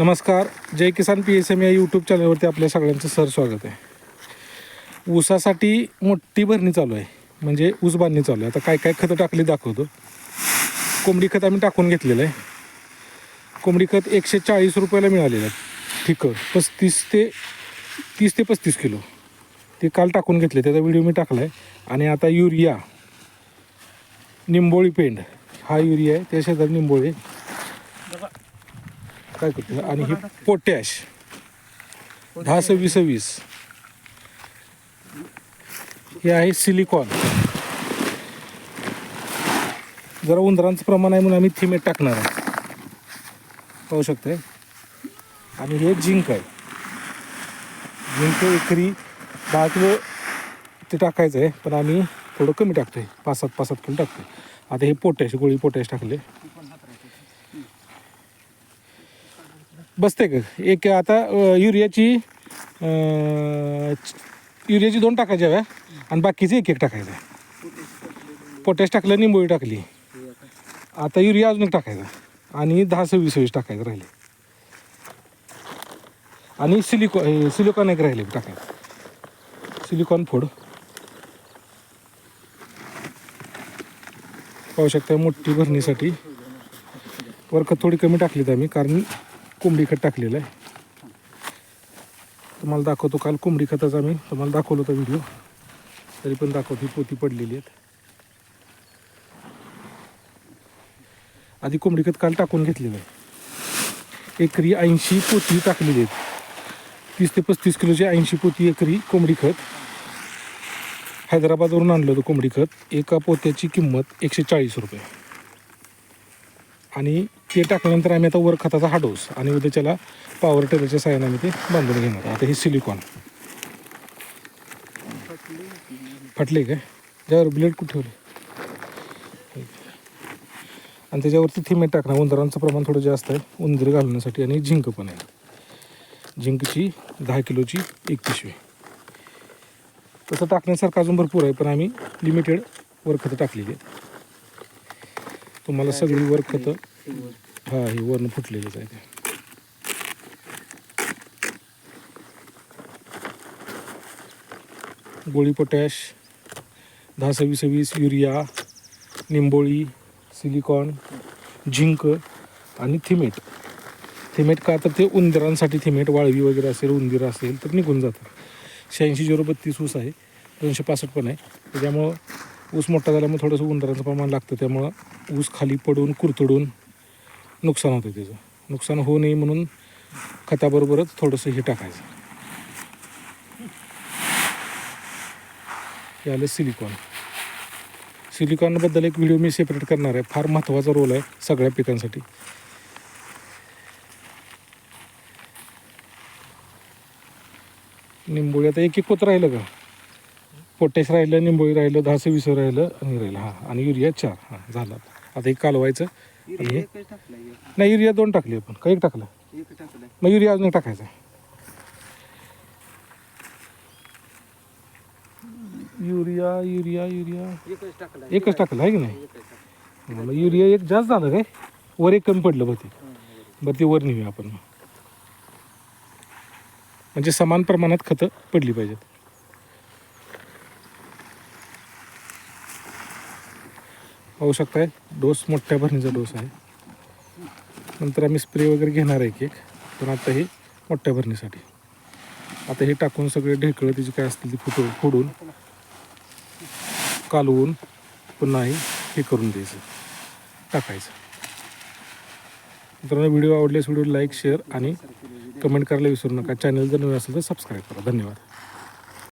नमस्कार. जय किसान P S M या YouTube चॅनलवरती आपल्या सगळ्यांचं सर स्वागत आहे. ऊसासाठी मोठी भरणी चालू आहे. म्हणजे ऊस बांधणी चालू आहे. आता काय काय खतं टाकली दाखवतो. कोंबडी खत आम्ही टाकून घेतलेलं आहे. कोंबडी खत एकशे चाळीस रुपयाला मिळालेलं आहे. ठीक. पस्तीस ते तीस ते पस्तीस किलो. ते काल टाकून घेतले. त्याचा व्हिडिओ मी टाकला आहे आणि आता युरिया निंबोळी पेंड हा युरिया आहे. त्या शेजारी निंबोळी आहे. काय करतो? आणि हे पोटॅश. दहा सव्वीस सव्वीस. हे आहे सिलिकॉन. जरा उंदरांचं प्रमाण आहे म्हणून आम्ही थिमेट टाकणार आहे. पाहू शकताय? आणि हे जिंक आहे. जिंक एकरी दहा किलो ते टाकायचं आहे पण आम्ही थोडं कमी टाकतोय. पाच सात पाच सात किलो टाकतोय. आता हे पोटॅश गोळी पोटॅश टाकले. बसते का? एक आता युरियाची युरियाची दोन टाकायच्या हव्या आणि बाकीचे एक एक टाकायचं. आहे पोटॅश टाकलं निंबोळी टाकली. आता युरिया अजून एक टाकायचा. आणि दहा सव्वीस सव्वीस टाकायचं राहिले. आणि सिलिकॉ सिलिकॉन एक राहिले टाकायचं. सिलिकॉन फोड. पाहू शकता मोठी भरणीसाठी. वरखत थोडी कमी टाकलीत आम्ही कारण कोंबडी खत टाकलेलं आहे. तुम्हाला दाखवतो काल कोंबडी खताचा आम्ही तुम्हाला दाखवलं होता व्हिडिओ तरी पण दाखवतो ही पोती पडलेली आहेत. आधी कोंबडी खत काल टाकून घेतलेलं आहे. एकरी ऐंशी पोती टाकलेली आहेत. तीस ते पस्तीस किलोची ऐंशी पोती एकरी कोंबडी खत. हैदराबादवरून आणलं होतं कोंबडी खत. एका पोत्याची किंमत एकशे चाळीस रुपये. आणि ते टाकल्यानंतर आम्ही आता वर खताचा हा डोस आणि उद्याच्याला पॉवर टेलरच्या साह्याने आम्ही ते बांधून घेणार. आता हे सिलिकॉन फाटले काय? त्यावर ब्लेड कुठे ठेवले आणि त्याच्यावरती थिमेट टाकणार. उंदरांचं प्रमाण थोडं जास्त आहे. उंदीर घालण्यासाठी आणि झिंक पण आहे. झिंकची दहा किलोची एक पिशवी. तसं टाकण्यासारखं अजून भरपूर आहे पण आम्ही लिमिटेड वर खतं टाकलेली आहेत. तुम्हाला सगळी वरखतं हा हे वरनं फुटलेलीच आहे ते. गोळी पोटॅश दहा सव्वीस सव्वीस युरिया निंबोळी सिलिकॉन झिंक आणि थिमेट. थिमेट का तर ते उंदरांसाठी थिमेट वाळवी वगैरे असेल उंदीर असेल तर निघून जातं. शहाऐंशी झिरो बत्तीस ऊस आहे दोनशे पासष्ट पण आहे. त्याच्यामुळं ऊस मोठा झाल्यामुळे थोडंसं उंदराचं प्रमाण लागतं. त्यामुळं ऊस खाली पडून कुरतडून नुकसान होतं त्याचं. नुकसान होऊ नये म्हणून खताबरोबरच थोडंसं हे टाकायचं. हे आलं सिलिकॉन सिलिकॉनबद्दल एक व्हिडिओ मी सेपरेट करणार आहे. फार महत्त्वाचा रोल आहे सगळ्या पिकांसाठी. निंबोळी आता एक एक पोत राहिलं का? पोटॅश राहिलं निंबोळी राहिलं दहा सव्वीस राहिलं आणि राहिलं. हां आणि युरिया चार. हां झालं आता एक कालवायचं. आणि हे? नाही युरिया दोन टाकली आपण. का एक टाकलं? मग युरिया अजून एक टाकायचं युरिया युरिया युरिया. एकच टाकलं आहे की नाही? मग युरिया एक जास्त झालं काय? वर एक कमी पडलं बघ ते. बरं ते वर नेऊया आपण म्हणजे समान प्रमाणात खतं पडली पाहिजेत. पाहू शकताय डोस मोठ्या भरणीचा डोस आहे. नंतर आम्ही स्प्रे वगैरे घेणार आहे एक पण आता हे मोठ्या भरणीसाठी. आता हे टाकून सगळे ढेकळं तिची काय असतील ती फुटून फोडून कालवून पुन्हा हे हे करून द्यायचं. टाकायचं. मित्रांनो व्हिडिओ आवडल्यास व्हिडिओ लाईक शेअर आणि कमेंट करायला विसरू नका. चॅनल जर नवीन असेल तर सबस्क्राईब करा. धन्यवाद.